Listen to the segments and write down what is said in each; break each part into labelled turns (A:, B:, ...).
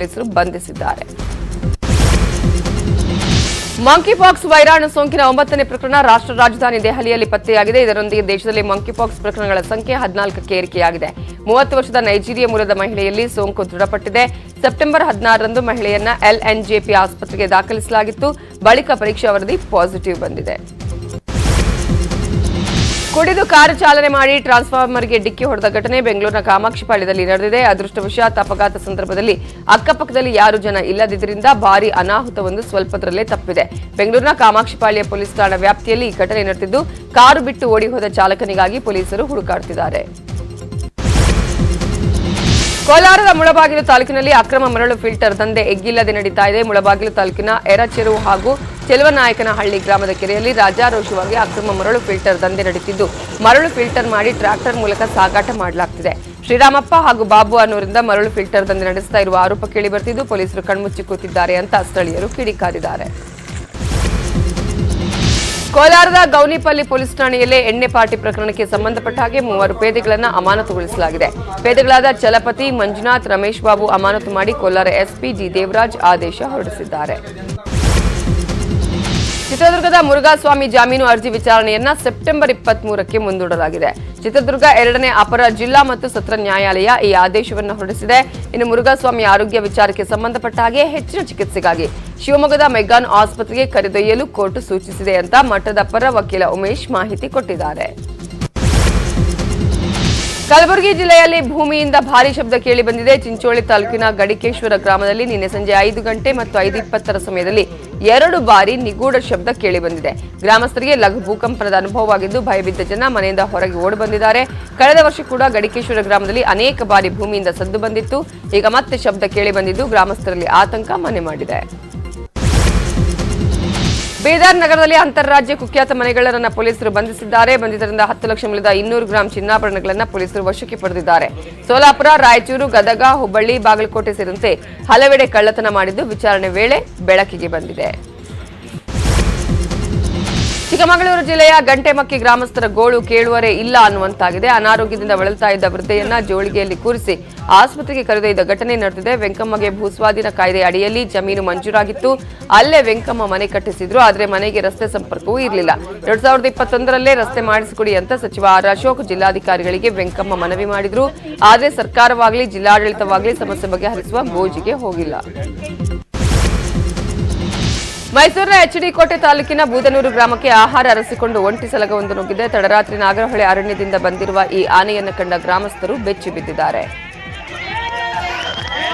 A: ಪೊಲೀಸರು ಬಂಧಿಸಿದ್ದಾರೆ. ಮಂಕಿಪಾಕ್ಸ್ ವೈರಾಣು ಸೋಂಕಿನ ಒಂಬತ್ತನೇ ಪ್ರಕರಣ ರಾಷ್ಟ್ರ ರಾಜಧಾನಿ ದೆಹಲಿಯಲ್ಲಿ ಪತ್ತೆಯಾಗಿದೆ. ಇದರೊಂದಿಗೆ ದೇಶದಲ್ಲಿ ಮಂಕಿಪಾಕ್ಸ್ ಪ್ರಕರಣಗಳ ಸಂಖ್ಯೆ ಹದಿನಾಲ್ಕಕ್ಕೆ ಏರಿಕೆಯಾಗಿದೆ. ಮೂವತ್ತು ವರ್ಷದ ನೈಜೀರಿಯಾ ಮೂಲದ ಮಹಿಳೆಯಲ್ಲಿ ಸೋಂಕು ದೃಢಪಟ್ಟಿದೆ. ಸೆಪ್ಟೆಂಬರ್ ಹದಿನಾರರಂದು ಮಹಿಳೆಯನ್ನ ಎಲ್ಎನ್ಜೆಪಿ ಆಸ್ಪತ್ರೆಗೆ ದಾಖಲಿಸಲಾಗಿತ್ತು. ಬಳಿಕ ಪರೀಕ್ಷಾ ವರದಿ ಪಾಸಿಟಿವ್ ಬಂದಿದೆ. ಕುಡಿದು ಕಾರು ಚಾಲನೆ ಮಾಡಿ ಟ್ರಾನ್ಸ್ಫಾರ್ಮರ್ಗೆ ಡಿಕ್ಕಿ ಹೊಡೆದ ಘಟನೆ ಬೆಂಗಳೂರಿನ ಕಾಮಾಕ್ಷಿಪಾಳ್ಯದಲ್ಲಿ ನಡೆದಿದೆ. ಅದೃಷ್ಟವಶಾತ್ ಅಪಘಾತ ಸಂದರ್ಭದಲ್ಲಿ ಅಕ್ಕಪಕ್ಕದಲ್ಲಿ ಯಾರು ಜನ ಇಲ್ಲದಿದ್ದರಿಂದ ಭಾರಿ ಅನಾಹುತವೊಂದು ಸ್ವಲ್ಪದರಲ್ಲೇ ತಪ್ಪಿದೆ. ಬೆಂಗಳೂರಿನ ಕಾಮಾಕ್ಷಿಪಾಳ್ಯ ಪೊಲೀಸ್ ಠಾಣಾ ವ್ಯಾಪ್ತಿಯಲ್ಲಿ ಈ ಘಟನೆ ನಡೆದಿದ್ದು, ಕಾರು ಬಿಟ್ಟು ಓಡಿ ಹೋದ ಚಾಲಕನಿಗಾಗಿ ಪೊಲೀಸರು ಹುಡುಕಾಡುತ್ತಿದ್ದಾರೆ ಕೋಲಾರದ ಮುಳಬಾಗಿಲು ತಾಲೂಕಿನಲ್ಲಿ ಅಕ್ರಮ ಮರಳು ಫಿಲ್ಟರ್ ದಂಧೆ ಎಗ್ಗಿಲ್ಲದೆ ನಡೀತಾ ಇದೆ. ಮುಳಬಾಗಿಲು ತಾಲೂಕಿನ ಎರಚೆರು ಹಾಗೂ ಚೆಲುವನಾಯಕನಹಳ್ಳಿ ಗ್ರಾಮದ ಕೆರೆಯಲ್ಲಿ ರಾಜಾರೋಷವಾಗಿ ಅಕ್ರಮ ಮರಳು ಫಿಲ್ಟರ್ ದಂಧೆ ನಡೆಯುತ್ತಿದ್ದು ಮರಳು ಫಿಲ್ಟರ್ ಮಾಡಿ ಟ್ರ್ಯಾಕ್ಟರ್ ಮೂಲಕ ಸಾಗಾಟ ಮಾಡಲಾಗ್ತಿದೆ. ಶ್ರೀರಾಮಪ್ಪ ಹಾಗೂ ಬಾಬು ಅನ್ನೋರಿಂದ ಮರಳು ಫಿಲ್ಟರ್ ದಂಧೆ ನಡೆಸ್ತಾ ಇರುವ ಆರೋಪ ಕೇಳಿ ಬರ್ತಿದ್ದು. ಪೊಲೀಸರು ಕಣ್ಮುಚ್ಚಿ ಕೂತಿದ್ದಾರೆ ಅಂತ ಸ್ಥಳೀಯರು ಕಿಡಿಕಾರಿದ್ದಾರೆ. ಕೋಲಾರದ ಗೌನಿಪಲ್ಲಿ ಪೊಲೀಸ್ ಠಾಣೆಯಲ್ಲೇ ಎಣ್ಣೆ ಪಾರ್ಟಿ ಪ್ರಕರಣಕ್ಕೆ ಸಂಬಂಧಪಟ್ಟ ಹಾಗೆ ಮೂವರು ಪೇದೆಗಳನ್ನು ಅಮಾನತುಗೊಳಿಸಲಾಗಿದೆ. ಪೇದೆಗಳಾದ ಚಲಪತಿ, ಮಂಜುನಾಥ್, ರಮೇಶ್ ಬಾಬು ಅಮಾನತು ಮಾಡಿ ಕೋಲಾರ ಎಸ್ಪಿ ಜಿ ದೇವರಾಜ್ ಆದೇಶ ಹೊರಡಿಸಿದ್ದಾರೆ. ಚಿತ್ರದುರ್ಗದ ಮುರುಘಾಸ್ವಾಮಿ ಜಾಮೀನು ಅರ್ಜಿ ವಿಚಾರಣೆಯನ್ನ ಸೆಪ್ಟೆಂಬರ್ ಇಪ್ಪತ್ತ್ ಮೂರಕ್ಕೆ ಮುಂದೂಡಲಾಗಿದೆ. ಚಿತ್ರದುರ್ಗ ಎರಡನೇ ಅಪರ ಜಿಲ್ಲಾ ಮತ್ತು ಸತ್ರ ನ್ಯಾಯಾಲಯ ಈ ಆದೇಶವನ್ನು ಹೊರಡಿಸಿದೆ. ಇನ್ನು ಮುರುಘಾಸ್ವಾಮಿ ಆರೋಗ್ಯ ವಿಚಾರಕ್ಕೆ ಸಂಬಂಧಪಟ್ಟ ಹಾಗೆ ಹೆಚ್ಚಿನ ಚಿಕಿತ್ಸೆಗಾಗಿ ಶಿವಮೊಗ್ಗದ ಮೆಗ್ಗಾನ್ ಆಸ್ಪತ್ರೆಗೆ ಕರೆದೊಯ್ಯಲು ಕೋರ್ಟ್ ಸೂಚಿಸಿದೆ ಅಂತ ಮಠದ ಪರ ವಕೀಲ ಉಮೇಶ್ ಮಾಹಿತಿ ಕೊಟ್ಟಿದ್ದಾರೆ. ಕಲಬುರಗಿ ಜಿಲ್ಲೆಯಲ್ಲಿ ಭೂಮಿಯಿಂದ ಭಾರಿ ಶಬ್ದ ಕೇಳಿ ಬಂದಿದೆ. ಚಿಂಚೋಳಿ ತಾಲೂಕಿನ ಗಡಿಕೇಶ್ವರ ಗ್ರಾಮದಲ್ಲಿ ನಿನ್ನೆ ಸಂಜೆ ಐದು ಗಂಟೆ ಮತ್ತು ಐದು ಇಪ್ಪತ್ತರ ಸಮಯದಲ್ಲಿ ಎರಡು ಬಾರಿ ನಿಗೂಢ ಶಬ್ದ ಕೇಳಿ ಬಂದಿದೆ. ಗ್ರಾಮಸ್ಥರಿಗೆ ಲಘು ಭೂಕಂಪನದ ಅನುಭವವಾಗಿದ್ದು ಭಯಬಿದ್ದ ಜನ ಮನೆಯಿಂದ ಹೊರಗೆ ಓಡಿ ಬಂದಿದ್ದಾರೆ. ಕಳೆದ ವರ್ಷ ಕೂಡ ಗಡಿಕೇಶ್ವರ ಗ್ರಾಮದಲ್ಲಿ ಅನೇಕ ಬಾರಿ ಭೂಮಿಯಿಂದ ಸದ್ದು ಬಂದಿತ್ತು. ಈಗ ಮತ್ತೆ ಶಬ್ದ ಕೇಳಿ ಬಂದಿದ್ದು ಗ್ರಾಮಸ್ಥರಲ್ಲಿ ಆತಂಕ ಮನೆ ಮಾಡಿದೆ. ಬೀದರ್ ನಗರದಲ್ಲಿ ಅಂತಾರಾಜ್ಯ ಕುಖ್ಯಾತ ಮನೆಗಳನ್ನು ಪೊಲೀಸರು ಬಂಧಿಸಿದ್ದಾರೆ. ಬಂಧಿತರಿಂದ ಹತ್ತು ಲಕ್ಷ ಮೌಲ್ಯದ ಇನ್ನೂರು ಗ್ರಾಂ ಚಿನ್ನಾಭರಣಗಳನ್ನು ಪೊಲೀಸರು ವಶಕ್ಕೆ ಪಡೆದಿದ್ದಾರೆ. ಸೋಲಾಪುರ, ರಾಯಚೂರು, ಗದಗ, ಹುಬ್ಬಳ್ಳಿ, ಬಾಗಲಕೋಟೆ ಸೇರಿದಂತೆ ಹಲವೆಡೆ ಕಳ್ಳತನ ಮಾಡಿದ್ದು ವಿಚಾರಣೆ ವೇಳೆ ಬೆಳಕಿಗೆ ಬಂದಿದೆ. ಚಿಕ್ಕಮಗಳೂರು ಜಿಲ್ಲೆಯ ಗಂಟೆಮಕ್ಕಿ ಗ್ರಾಮಸ್ಥರ ಗೋಳು ಕೇಳುವರೆ ಇಲ್ಲ ಅನ್ನುವಂತಾಗಿದೆ. ಅನಾರೋಗ್ಯದಿಂದ ಬಳಲ್ತಾ ಇದ್ದ ವೃದ್ಧೆಯನ್ನ ಜೋಳಿಗೆಯಲ್ಲಿ ಕೂರಿಸಿ ಆಸ್ಪತ್ರೆಗೆ ಕರೆದೊಯ್ದ ಘಟನೆ ನಡೆದಿದೆ. ವೆಂಕಮ್ಮಗೆ ಭೂಸ್ವಾಧೀನ ಕಾಯ್ದೆ ಅಡಿಯಲ್ಲಿ ಜಮೀನು ಮಂಜೂರಾಗಿತ್ತು. ಅಲ್ಲೇ ವೆಂಕಮ್ಮ ಮನೆ ಕಟ್ಟಿಸಿದ್ರು, ಆದರೆ ಮನೆಗೆ ರಸ್ತೆ ಸಂಪರ್ಕವೂ ಇರಲಿಲ್ಲ. ಎರಡ್ ಸಾವಿರದ ಇಪ್ಪತ್ತೊಂದರಲ್ಲೇ ರಸ್ತೆ ಮಾಡಿಸಿಕೊಡಿ ಅಂತ ಸಚಿವ ಆರ್ ಅಶೋಕ್ ಜಿಲ್ಲಾಧಿಕಾರಿಗಳಿಗೆ ವೆಂಕಮ್ಮ ಮನವಿ ಮಾಡಿದ್ರು. ಆದರೆ ಸರ್ಕಾರವಾಗಲಿ, ಜಿಲ್ಲಾಡಳಿತವಾಗಲಿ ಸಮಸ್ಯೆ ಬಗೆಹರಿಸುವ ಗೋಜಿಗೆ ಹೋಗಿಲ್ಲ. ಮೈಸೂರಿನ ಎಚ್ಡಿ ಕೋಟೆ ತಾಲೂಕಿನ ಬೂದನೂರು ಗ್ರಾಮಕ್ಕೆ ಆಹಾರ ಅರಸಿಕೊಂಡು ಒಂಟಿ ಸಲಗವೊಂದು ನುಗ್ಗಿದೆ. ತಡರಾತ್ರಿ ನಾಗರಹೊಳೆ ಅರಣ್ಯದಿಂದ ಬಂದಿರುವ ಈ ಆನೆಯನ್ನು ಕಂಡ ಗ್ರಾಮಸ್ಥರು ಬೆಚ್ಚಿ ಬಿದ್ದಿದ್ದಾರೆ.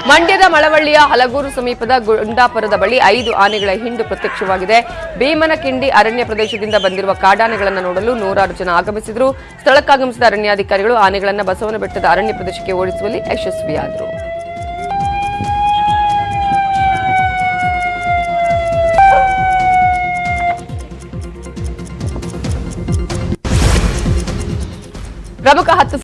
A: ಮಂಡ್ಯದ ಮಳವಳ್ಳಿಯ ಹಲಗೂರು ಸಮೀಪದ ಗುಂಡಾಪುರದ ಬಳಿ ಐದು ಆನೆಗಳ ಹಿಂಡು ಪ್ರತ್ಯಕ್ಷವಾಗಿದೆ. ಭೀಮನಕಿಂಡಿ ಅರಣ್ಯ ಪ್ರದೇಶದಿಂದ ಬಂದಿರುವ ಕಾಡಾನೆಗಳನ್ನು ನೋಡಲು ನೂರಾರು ಜನ ಆಗಮಿಸಿದರು. ಸ್ಥಳಕ್ಕಾಗಮಿಸಿದ ಅರಣ್ಯಾಧಿಕಾರಿಗಳು ಆನೆಗಳನ್ನು ಬಸವನ ಬೆಟ್ಟದ ಅರಣ್ಯ ಪ್ರದೇಶಕ್ಕೆ ಓಡಿಸುವಲ್ಲಿ ಯಶಸ್ವಿಯಾದರು. ಪ್ರಮುಖ ಹತ್ತು